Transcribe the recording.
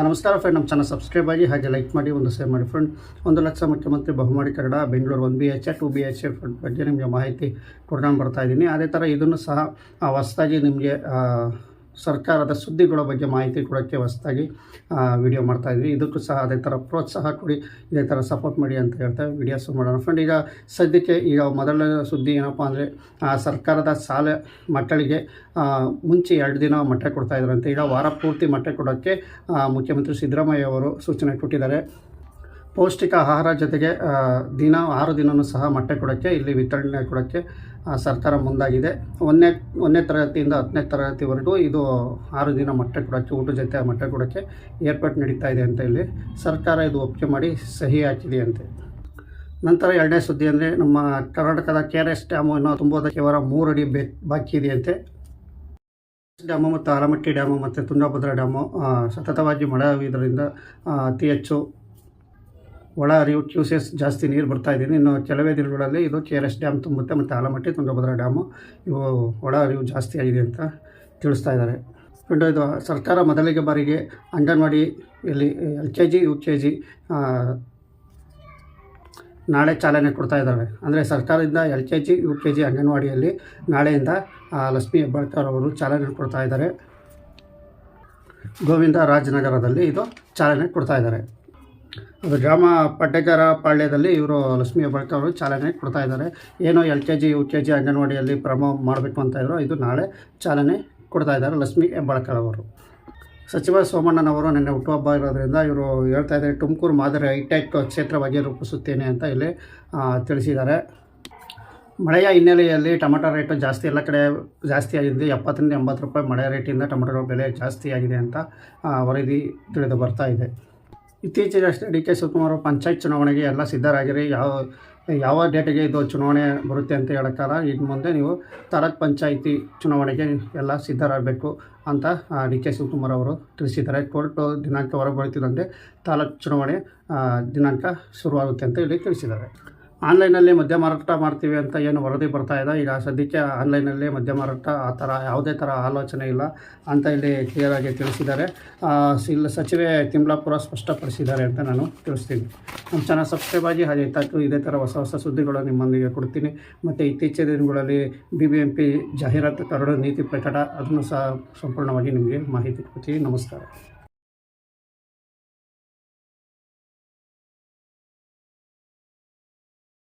ನಮಸ್ಕಾರ ಫ್ರೆಂಡ್ ನಮ್ಮ channel subscribe ಆಗಿ ಹಾಗೆ ಲೈಕ್ ಮಾಡಿ, ಒಂದು ಶೇರ್ ಮಾಡಿ ಫ್ರೆಂಡ್ ಒಂದು ಲಕ್ಷ ಮುಖ್ಯಮಂತ್ರಿ ಬಹುಮಾಡಿ Kannada, Bengaluru one B H A two B H ಬಗ್ಗೆ ನಿಮಗೆ ಮಾಹಿತಿ ಕೊಡ್ಕೊಂಡು ಬರ್ತಾ ಇದ್ದೀನಿ. ಅದೇ ಥರ ಇದನ್ನು ಸಹ ಹೊಸದಾಗಿ ನಿಮಗೆ ಸರ್ಕಾರದ ಸುದ್ದಿಗಳ ಬಗ್ಗೆ ಮಾಹಿತಿ ಕೊಡೋಕ್ಕೆ ಹೊಸದಾಗಿ ವಿಡಿಯೋ ಮಾಡ್ತಾ ಇದ್ವಿ. ಇದಕ್ಕೂ ಸಹ ಅದೇ ಥರ ಪ್ರೋತ್ಸಾಹ ಕೊಡಿ, ಇದೇ ಥರ ಸಪೋರ್ಟ್ ಮಾಡಿ ಅಂತ ಹೇಳ್ತಾ ವಿಡಿಯೋಸ್ ಮಾಡೋಣ. ಫ್ರೆಂಡ್ ಈಗ ಸದ್ಯಕ್ಕೆ ಈಗ ಮೊದಲನೇ ಸುದ್ದಿ ಏನಪ್ಪ ಅಂದರೆ ಸರ್ಕಾರದ ಶಾಲೆ ಮಕ್ಕಳಿಗೆ ಮುಂಚೆ ಎರಡು ದಿನ ಮೊಟ್ಟೆ ಕೊಡ್ತಾಯಿದ್ರಂತೆ ಈಗ ವಾರ ಪೂರ್ತಿ ಮೊಟ್ಟೆ ಕೊಡೋಕ್ಕೆ ಮುಖ್ಯಮಂತ್ರಿ ಸಿದ್ದರಾಮಯ್ಯ ಅವರು ಸೂಚನೆ ಕೊಟ್ಟಿದ್ದಾರೆ. ಪೌಷ್ಟಿಕ ಆಹಾರ ಜೊತೆಗೆ ದಿನ, ಆರು ದಿನವೂ ಸಹ ಮೊಟ್ಟೆ ಕೊಡೋಕ್ಕೆ, ಇಲ್ಲಿ ವಿತರಣೆ ಕೊಡೋಕ್ಕೆ ಸರ್ಕಾರ ಮುಂದಾಗಿದೆ. ಒಂದನೇ ಒಂದನೇ ತರಗತಿಯಿಂದ ಹತ್ತನೇ ತರಗತಿವರೆಗೂ ಇದು ಆರು ದಿನ ಮೊಟ್ಟೆ ಕೊಡೋಕ್ಕೆ, ಊಟದ ಜೊತೆ ಮೊಟ್ಟೆ ಕೊಡೋಕ್ಕೆ ಏರ್ಪಾಟ್ ನಡೀತಾ ಇದೆ ಅಂತ ಇಲ್ಲಿ ಸರ್ಕಾರ ಇದು ಒಪ್ಪಿಗೆ ಮಾಡಿ ಸಹಿ ಹಾಕಿದೆ ಅಂತೆ ನಂತರ ಎರಡನೇ ಸುದ್ದಿ ಅಂದರೆ ನಮ್ಮ ಕರ್ನಾಟಕದ ಕೆ ಆರ್ ಎಸ್ ಡ್ಯಾಮು ಇನ್ನೂ ತುಂಬೋದಕ್ಕೆ ಅವರ ಮೂರು ಅಡಿ ಬೆ, ಬಾಕಿ ಇದೆಯಂತೆ ಡ್ಯಾಮು ಮತ್ತು ಆಲಮಟ್ಟಿ ಡ್ಯಾಮು ಮತ್ತು ತುಂಗಭದ್ರಾ ಡ್ಯಾಮು ಸತತವಾಗಿ ಮಳೆ ಆಗುವುದರಿಂದ ಅತಿ ಹೆಚ್ಚು ಒಳ ಹರಿವು ಕ್ಯೂಸೆಸ್ ಜಾಸ್ತಿ ನೀರು ಬರ್ತಾ ಇದ್ದೀನಿ. ಇನ್ನು ಕೆಲವೇ ದಿನಗಳಲ್ಲಿ ಇದು ಕೆ ಆರ್ ಎಸ್ ಡ್ಯಾಮ್ ತುಂಬುತ್ತೆ ಮತ್ತು ಆಲಮಟ್ಟಿ, ತುಂಗಭದ್ರಾ ಡ್ಯಾಮು ಇವು ಒಳ ಹರಿವು ಜಾಸ್ತಿ ಆಗಿದೆ ಅಂತ ತಿಳಿಸ್ತಾ ಇದ್ದಾರೆ. ಫ್ರೆಂಡ್ ಇದು ಸರ್ಕಾರ ಮೊದಲಿಗೆ ಬಾರಿಗೆ ಅಂಗನವಾಡಿಯಲ್ಲಿ L K G U K G ನಾಳೆ ಚಾಲನೆ ಕೊಡ್ತಾ ಇದ್ದಾವೆ ಅಂದರೆ ಸರ್ಕಾರದಿಂದ L K G U K G ಅಂಗನವಾಡಿಯಲ್ಲಿ ನಾಳೆಯಿಂದ ಲಕ್ಷ್ಮೀ ಹೆಬ್ಬಾಳ್ಕರ್ ಅವರು ಚಾಲನೆ ಕೊಡ್ತಾ ಇದ್ದಾರೆ. ಗೋವಿಂದ ರಾಜನಗರದಲ್ಲಿ ಇದು ಚಾಲನೆ ಕೊಡ್ತಾ ಇದ್ದಾರೆ. ಅದು ಗ್ರಾಮ ಪಡ್ಡೆಗರ ಪಾಳ್ಯದಲ್ಲಿ ಇವರು ಲಕ್ಷ್ಮೀ ಹೆಬ್ಬಾಳ್ಕರ್ ಅವರು ಚಾಲನೆ ಕೊಡ್ತಾ ಇದ್ದಾರೆ. ಏನೋ L K G, U K G ಅಂಗನವಾಡಿಯಲ್ಲಿ promo ಮಾಡಬೇಕು ಅಂತ ಇದ್ರು. ಇದು ನಾಳೆ ಚಾಲನೆ ಕೊಡ್ತಾ ಇದ್ದಾರೆ ಲಕ್ಷ್ಮೀ ಹೆಬ್ಬಾಳ್ಕರ್ ಅವರು. ಸಚಿವ ಸೋಮಣ್ಣನವರು ನಿನ್ನೆ ಹುಟ್ಟುಹಬ್ಬ ಇರೋದ್ರಿಂದ ಇವರು ಹೇಳ್ತಾ ಇದ್ದಾರೆ, ತುಮಕೂರು ಮಾದರಿ ಹೈಟೆಕ್ ಕ್ಷೇತ್ರವಾಗಿ ರೂಪಿಸುತ್ತೇನೆ ಅಂತ ಇಲ್ಲಿ ತಿಳಿಸಿದ್ದಾರೆ. ಮಳೆಯ ಹಿನ್ನೆಲೆಯಲ್ಲಿ ಟೊಮೆಟೊ ರೇಟು ಜಾಸ್ತಿ ಎಲ್ಲ ಕಡೆ ಜಾಸ್ತಿ ಆಗಿದೆ. ಎಪ್ಪತ್ತರಿಂದ ಎಂಬತ್ತು ರೂಪಾಯಿ ಮಳೆ ರೇಟಿಂದ ಟೊಮೆಟೊ ಬೆಲೆ ಜಾಸ್ತಿ ಆಗಿದೆ ಅಂತ ವರದಿ ತಿಳಿದು ಬರ್ತಾ ಇದೆ. ಇತ್ತೀಚೆಗಷ್ಟೇ ಡಿ ಕೆ ಶಿವಕುಮಾರ್ ಪಂಚಾಯತ್ ಚುನಾವಣೆಗೆ ಎಲ್ಲ ಸಿದ್ಧರಾಗಿರಿ. ಯಾವ ಯಾವ ಡೇಟಿಗೆ ಇದು ಚುನಾವಣೆ ಬರುತ್ತೆ ಅಂತ ಹೇಳೋಕ್ಕಲ್ಲ ಇನ್ನು ಮುಂದೆ ನೀವು ತಾಲೂಕ್ ಪಂಚಾಯಿತಿ ಚುನಾವಣೆಗೆ ಎಲ್ಲ ಸಿದ್ಧರಾಗಬೇಕು ಅಂತ ಡಿ ಕೆ ಶಿವಕುಮಾರ್ ಅವರು ತಿಳಿಸಿದ್ದಾರೆ. ಕೋರ್ಟು ದಿನಾಂಕ ಹೊರಗೆ ಬರುತ್ತಿದ್ದಂತೆ ತಾಲೂಕ್ ಚುನಾವಣೆ ದಿನಾಂಕ ಶುರುವಾಗುತ್ತೆ ಅಂತ ಹೇಳಿ ತಿಳಿಸಿದ್ದಾರೆ. ಆನ್ಲೈನಲ್ಲಿ ಮದ್ಯ ಮಾರಾಟ ಮಾಡ್ತೀವಿ ಅಂತ ಏನು ವರದಿ ಬರ್ತಾ ಇದೆ ಈಗ ಸದ್ಯಕ್ಕೆ ಆನ್ಲೈನಲ್ಲಿ ಮದ್ಯ ಮಾರಾಟ ಆ ಥರ ಯಾವುದೇ ಥರ ಆಲೋಚನೆ ಇಲ್ಲ ಅಂತ ಇಲ್ಲಿ ಕ್ಲಿಯರಾಗಿ ತಿಳಿಸಿದ್ದಾರೆ. ಇಲ್ಲ ಸಚಿವೆ ತಿಮ್ಲಾಪುರ ಸ್ಪಷ್ಟಪಡಿಸಿದ್ದಾರೆ ಅಂತ ನಾನು ತಿಳಿಸ್ತೀನಿ. ನಮ್ಮ ಚಾನಲ್ ಸಬ್ಸ್ಕ್ರೈಬ್ ಆಗಿ ಹಾಗೆ ಇತ್ತಾಕು ಇದೇ ಥರ ಹೊಸ ಹೊಸ ಸುದ್ದಿಗಳು ನಿಮ್ಮೊಂದಿಗೆ ಕೊಡ್ತೀನಿ. ಮತ್ತು ಇತ್ತೀಚಿನ ದಿನಗಳಲ್ಲಿ ಬಿ ಬಿ ಎಂ ಪಿ ಜಾಹೀರಾತು ಕರಡು ನೀತಿ ಪ್ರಕಟ, ಅದನ್ನು ಸಹ ಸಂಪೂರ್ಣವಾಗಿ ನಿಮಗೆ ಮಾಹಿತಿ ಕೊಡ್ತೀನಿ. ನಮಸ್ಕಾರ.